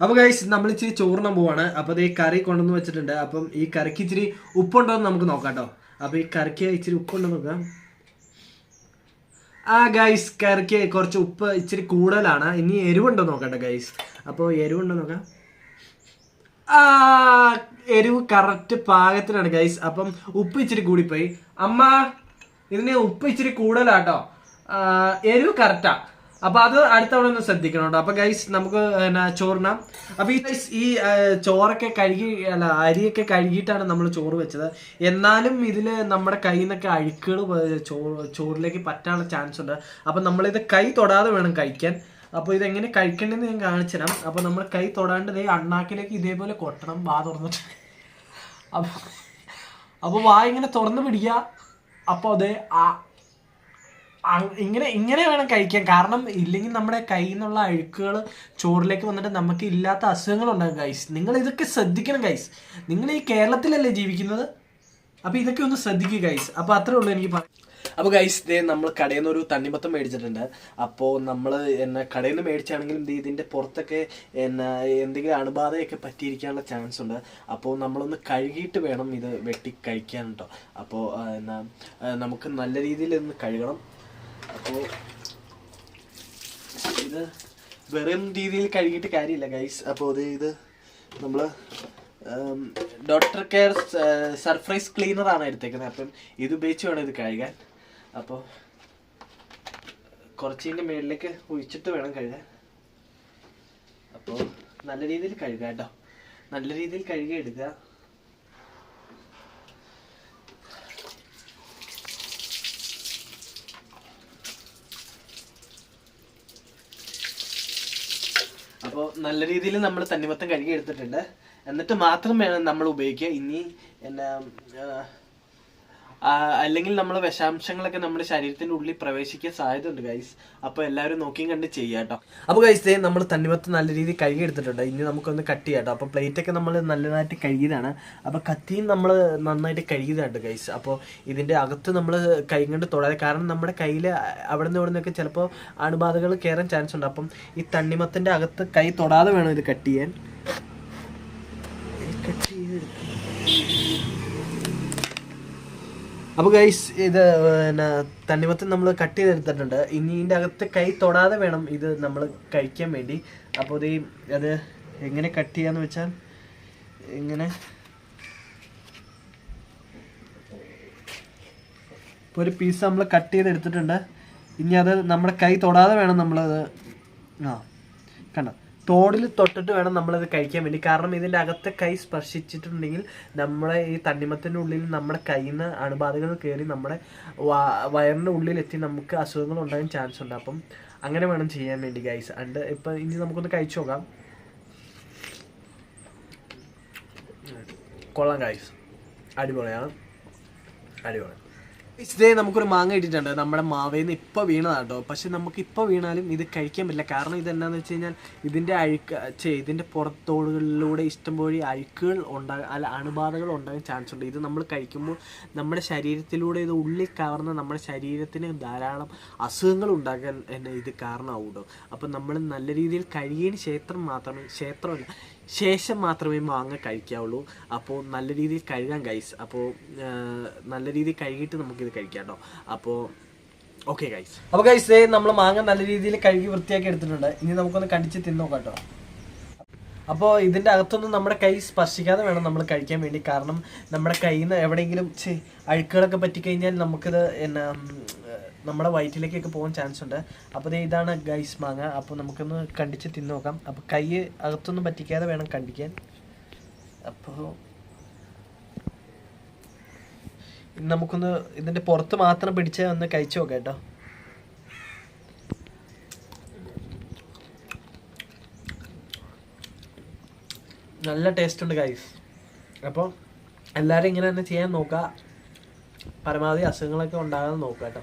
അപ്പോൾ ഗൈസ് നമ്മൾ ഇച്ചിരി ചോറിനാൻ പോവാണ്. അപ്പോൾ ഈ കറി കൊണ്ടുവന്ന് വെച്ചിട്ടുണ്ട്. അപ്പം ഈ കറിക്ക് ഇച്ചിരി ഉപ്പുണ്ടോ എന്ന് നമുക്ക് നോക്കാം കേട്ടോ അപ്പോൾ ഈ കറിക്ക് ഇച്ചിരി ഉപ്പുണ്ടോ നോക്കാം. ആ ഗൈസ് കറിക്ക് കുറച്ച് ഉപ്പ് ഇച്ചിരി കൂടുതലാണ്. ഇനി എരിവുണ്ടോ നോക്കട്ടെ ഗൈസ് അപ്പോൾ എരിവുണ്ടോ നോക്കാം. ആ എരിവ് കറക്റ്റ് പാകത്തിനാണ് ഗൈസ് അപ്പം ഉപ്പ് ഇച്ചിരി കൂടിപ്പോയി. അമ്മ ഇതിന് ഉപ്പ് ഇച്ചിരി കൂടുതലാട്ടോ എരിവ് കറക്റ്റാ അപ്പൊ അത് അടുത്ത തവണ ഒന്ന് ശ്രദ്ധിക്കണം അപ്പൊ ഗൈസ് നമുക്ക് ചോറിനാം. അപ്പൊ ഈ ഈ ചോറൊക്കെ കഴുകി അല്ല അരിയൊക്കെ കഴുകിയിട്ടാണ് നമ്മൾ ചോറ് വെച്ചത്. എന്നാലും ഇതിൽ നമ്മുടെ കയ്യിൽ നിന്നൊക്കെ അഴുക്കുകൾ ചോറിലേക്ക് പറ്റാനുള്ള ചാൻസ് ഉണ്ട്. അപ്പൊ നമ്മളിത് കൈ തൊടാതെ വേണം കഴിക്കാൻ. അപ്പോൾ ഇതെങ്ങനെ കഴിക്കണ്ടെന്ന് ഞാൻ കാണിച്ചു തരാം. അപ്പോൾ നമ്മൾ കൈ തൊടാണ്ട് ദേ അണ്ണാക്കിലേക്ക് ഇതേപോലെ കൊട്ടണം വാ തുറന്നിട്ട്. അപ്പോൾ അപ്പോൾ വാ ഇങ്ങനെ തുറന്ന് പിടിക്കുക. അപ്പോൾ അതെ ആ ഇങ്ങനെ ഇങ്ങനെ വേണം കഴിക്കാൻ. കാരണം ഇല്ലെങ്കിൽ നമ്മുടെ കയ്യിൽ നിന്നുള്ള അഴുക്കുകൾ ചോറിലേക്ക് വന്നിട്ട് നമുക്ക് ഇല്ലാത്ത അസുഖങ്ങൾ ഉണ്ടാകും ഗൈസ് നിങ്ങൾ ഇതൊക്കെ ശ്രദ്ധിക്കണം ഗൈസ് നിങ്ങൾ ഈ കേരളത്തിലല്ലേ ജീവിക്കുന്നത്? അപ്പോൾ ഇതൊക്കെ ഒന്ന് ശ്രദ്ധിക്കുക ഗൈസ് അപ്പോൾ അത്രേ ഉള്ളൂ എനിക്ക് അപ്പോൾ ഗൈസ് ദേ നമ്മൾ കടയിൽ നിന്ന് ഒരു തണ്ണിമത്തം മേടിച്ചിട്ടുണ്ട്. അപ്പോൾ നമ്മൾ എന്നെ കടയിൽ നിന്ന് മേടിച്ചാണെങ്കിലും ദേ ഇതിന്റെ പുറത്തൊക്കെ എന്നാ എന്തെങ്കിലും അണുബാധയൊക്കെ പറ്റിയിരിക്കാനുള്ള ചാൻസ് ഉണ്ട്. അപ്പോൾ നമ്മളൊന്ന് കഴുകിയിട്ട് വേണം ഇത് വെട്ടി കഴിക്കാൻ കേട്ടോ അപ്പോൾ എന്നാ നമുക്ക് നല്ല രീതിയിൽ ഒന്ന് കഴുകണം. അപ്പോൾ ഇത് വെറും രീതിയിൽ കഴുകിയിട്ട് കാര്യമില്ല ഗൈസ് അപ്പോൾ ഇത് ഇത് നമ്മൾ ഡോക്ടർ കെയർ സർഫ്രൈസ് ക്ലീനർ ആണ് എടുത്തേക്കുന്നത്. അപ്പം ഇത് ഉപയോഗിച്ച് വേണം ഇത് കഴുകാൻ. അപ്പോൾ കുറച്ചിന്റെ മുകളിലേക്ക് ഒഴിച്ചിട്ട് വേണം കഴുകാൻ. അപ്പോൾ നല്ല രീതിയിൽ കഴുകാം കേട്ടോ. നല്ല രീതിയിൽ കഴുകി എടുക്കുക അപ്പോൾ നല്ല രീതിയിൽ നമ്മൾ തന്നിമത്തം കഴുകി എടുത്തിട്ടുണ്ട്. എന്നിട്ട് മാത്രം വേണം നമ്മൾ ഉപയോഗിക്കുക. ഇനി എന്നാ അല്ലെങ്കിൽ നമ്മൾ വിഷാംശങ്ങളൊക്കെ നമ്മുടെ ശരീരത്തിന്റെ ഉള്ളിൽ പ്രവേശിക്കാൻ സാധ്യത ഉണ്ട് ഗൈസ് അപ്പോൾ എല്ലാവരും നോക്കിയും കണ്ട് ചെയ്യാട്ടോ കേട്ടോ. അപ്പോൾ ഗൈസ് നമ്മൾ തണ്ണിമത്തം നല്ല രീതിയിൽ കഴുകി എടുത്തിട്ടുണ്ട് ഇനി നമുക്കൊന്ന് കട്ട് ചെയ്യാട്ടോ അപ്പോൾ പ്ലേറ്റ് ഒക്കെ നമ്മൾ നല്ലതായിട്ട് കഴുകിയതാണ്. അപ്പോൾ കത്തിയും നമ്മൾ നന്നായിട്ട് കഴുകിയതാണ് ഗൈസ് അപ്പോൾ ഇതിന്റെ അകത്ത് നമ്മൾ കൈ കൊണ്ട് തൊടാതെ കാരണം നമ്മുടെ കയ്യിൽ അവിടെ നിന്ന് ഇവിടെ നിന്നൊക്കെ ചിലപ്പോൾ അണുബാധകൾ കയറാൻ ചാൻസ് ഉണ്ട്. അപ്പം ഈ തണ്ണിമത്തിന്റെ അകത്ത് കൈ തൊടാതെ വേണം ഇത് കട്ട് ചെയ്യാൻ. കട്ട് ചെയ്തെടുക്കാം. അപ്പോൾ ഗൈസ് ഇത് പിന്നെ തണ്ണിമത്തം നമ്മൾ കട്ട് ചെയ്തെടുത്തിട്ടുണ്ട് ഇനി ഇതിന്റെ അകത്ത് കൈ തൊടാതെ വേണം ഇത് നമ്മൾ കഴിക്കാൻ വേണ്ടി. അപ്പോൾ ഇത് അത് എങ്ങനെ കട്ട് ചെയ്യാന്ന് വെച്ചാൽ ഇങ്ങനെ. ഇപ്പോൾ ഒരു പീസ് നമ്മൾ കട്ട് ചെയ്തെടുത്തിട്ടുണ്ട് ഇനി അത് നമ്മുടെ കൈ തൊടാതെ വേണം നമ്മളത് ആ കണ്ടോ? തോടിൽ തൊട്ടിട്ട് വേണം നമ്മളത് കഴിക്കാൻ വേണ്ടി. കാരണം ഇതിന്റെ അകത്തെ കൈ സ്പർശിച്ചിട്ടുണ്ടെങ്കിൽ നമ്മളെ ഈ തണ്ണിമത്തിന്റെ ഉള്ളിൽ നമ്മുടെ കയ്യിൽ നിന്ന് അണുബാധകൾ കയറി നമ്മുടെ വയറിന്റെ ഉള്ളിലെത്തി നമുക്ക് അസുഖങ്ങൾ ഉണ്ടാകാൻ ചാൻസ് ഉണ്ട്. അപ്പം അങ്ങനെ വേണം ചെയ്യാൻ വേണ്ടി ഗൈസ് അണ്ട് ഇപ്പം ഇനി നമുക്കൊന്ന് കഴിച്ചു നോക്കാം. കൊള്ളാം ഗൈസ് അടിപൊളിയാണ്. അടിപൊളി. ഇതേ നമുക്കൊരു മാങ്ങ ഇട്ടിട്ടുണ്ട് നമ്മുടെ മാവേന്ന് ഇപ്പോൾ വീണതാട്ടോ പക്ഷെ നമുക്ക് ഇപ്പോൾ വീണാലും ഇത് കഴിക്കാൻ പറ്റില്ല. കാരണം ഇത് എന്നാന്ന് വെച്ച് കഴിഞ്ഞാൽ ഇതിന്റെ അഴുക്ക് ചേ ഇതിന്റെ പുറത്തോടുകളിലൂടെ ഇഷ്ടംപോലെ അഴുക്കുകൾ ഉണ്ടാകും അല്ല അണുബാധകൾ ഉണ്ടാകാൻ ചാൻസ് ഉണ്ട്. ഇത് നമ്മൾ കഴിക്കുമ്പോൾ നമ്മുടെ ശരീരത്തിലൂടെ ഇത് ഉള്ളിൽ കവർന്ന് നമ്മുടെ ശരീരത്തിന് ധാരാളം അസുഖങ്ങൾ ഉണ്ടാക്കാൻ എന്നെ ഇത് കാരണമാവും കേട്ടോ നമ്മൾ നല്ല രീതിയിൽ കഴുകിയതിന് ക്ഷേത്രം മാത്രമേ ക്ഷേത്രമല്ല ശേഷം മാത്രമേ മാങ്ങ കഴിക്കാവുള്ളൂ. അപ്പോൾ നല്ല രീതിയിൽ കഴുകാം ഗൈസ് അപ്പോൾ നല്ല രീതിയിൽ കഴുകിയിട്ട് നമുക്കിത് കഴിക്കാം കേട്ടോ അപ്പോൾ ഓക്കെ ഗൈസ് അപ്പോൾ ഗൈസ് നമ്മൾ മാങ്ങ നല്ല രീതിയിൽ കഴുകി വൃത്തിയാക്കി എടുത്തിട്ടുണ്ട്. ഇനി നമുക്കൊന്ന് കടിച്ച് തിന്നോക്കാം അപ്പോൾ ഇതിന്റെ അകത്തൊന്നും നമ്മുടെ കൈ സ്പർശിക്കാതെ വേണം നമ്മൾ കഴിക്കാൻ വേണ്ടി. കാരണം നമ്മുടെ കയ്യിൽ നിന്ന് എവിടെയെങ്കിലും അഴുക്കുകളൊക്കെ പറ്റിക്കഴിഞ്ഞാൽ നമുക്കിത് എന്നാ നമ്മുടെ വയറ്റിലേക്കൊക്കെ പോകാൻ ചാൻസ് ഉണ്ട് അപ്പോൾ ഇതാണ് ഗൈസ് മാങ്ങ. അപ്പോൾ നമുക്കൊന്ന് കണ്ടിച്ച് തിന്നു നോക്കാം. അപ്പോൾ കൈ അകത്തൊന്നും പറ്റിക്കാതെ വേണം കണ്ടിക്കാൻ അപ്പോൾ നമുക്കൊന്ന് ഇതിന്റെ പുറത്ത് മാത്രം പിടിച്ച് ഒന്ന് കഴിച്ചു നോക്കാം കേട്ടോ. നല്ല ടേസ്റ്റ് ഉണ്ട് ഗൈസ്. അപ്പോൾ എല്ലാവരും ഇങ്ങനെ തന്നെ ചെയ്യാൻ നോക്കുക. പരമാവധി അസുഖങ്ങളൊക്കെ ഉണ്ടാകാതെ നോക്കുക കേട്ടോ.